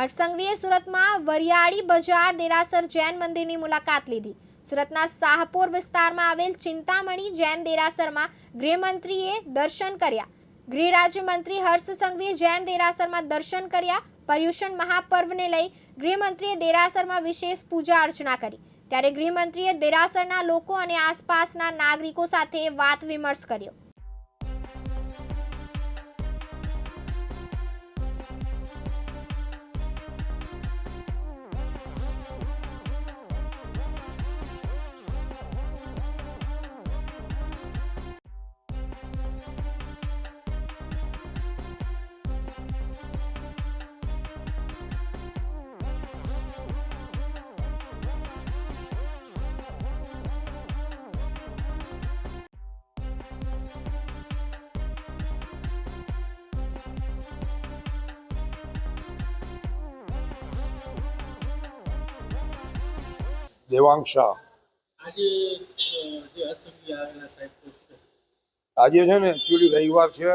હર્ષસંઘવીએ સુરતમાં વરિયાળી બજાર દેરાસર જૈન મંદિરની મુલાકાત લીધી. સુરતના શાહપુર વિસ્તારમાં આવેલ ચિંતામણી જૈન દેરાસરમાં ગૃહમંત્રીએ દર્શન કર્યા. ગૃહ રાજ્યમંત્રી હર્ષ સંઘવીએ જૈન દેરાસરમાં દર્શન કર્યા. પર્યુષણ મહાપર્વને લઈ ગૃહમંત્રીએ દેરાસરમાં વિશેષ પૂજા અર્ચના કરી. ત્યારે ગૃહમંત્રીએ દેરાસરના લોકો અને આસપાસના નાગરિકો સાથે વાત વિમર્શ કર્યો. દેવાંગ શાહ આજે છે ને એકચ્યુઅલી રવિવાર છે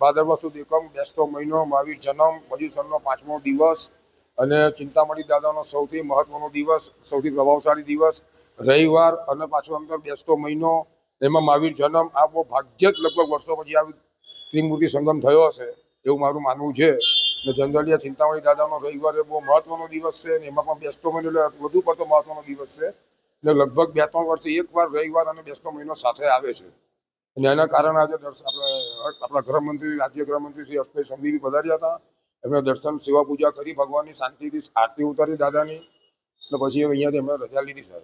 ભાદરવા સુદ એકમ બેસતો મહિનો મહાવીર જન્મ મજૂસરનો પાંચમો દિવસ અને ચિંતામણી દાદાનો સૌથી મહત્વનો દિવસ સૌથી પ્રભાવશાળી દિવસ રવિવાર અને પાછો અંદર બેસતો મહિનો એમાં મહાવીર જન્મ આ બહુ ભાગ્યે જ લગભગ વર્ષો પછી આવી ત્રિમૂર્તિ સંગમ થયો હશે એવું મારું માનવું છે. ને જનરલી ચિંતામણી દાદાનો રવિવાર બહુ મહત્વનો દિવસ છે ને એમાં પણ બેસતો મહિનો વધુ પડતો મહત્વનો દિવસ છે. ને લગભગ બે ત્રણ વર્ષે એકવાર રવિવાર અને બેસતો મહિનો સાથે આવે છે. અને એના કારણે આજે આપણે, આપણા ગૃહમંત્રી, રાજ્ય ગૃહમંત્રી શ્રી હર્ષભાઈ સંઘવી પધાર્યા હતા. એમણે દર્શન, સેવા પૂજા કરી, ભગવાનની શાંતિથી આરતી ઉતારી દાદાની. અને પછી અહીંયાથી એમણે રજા લીધી સાહેબ.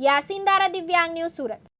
યાસીન દારા દિવ્યાંગ ન્યૂઝ સુરત.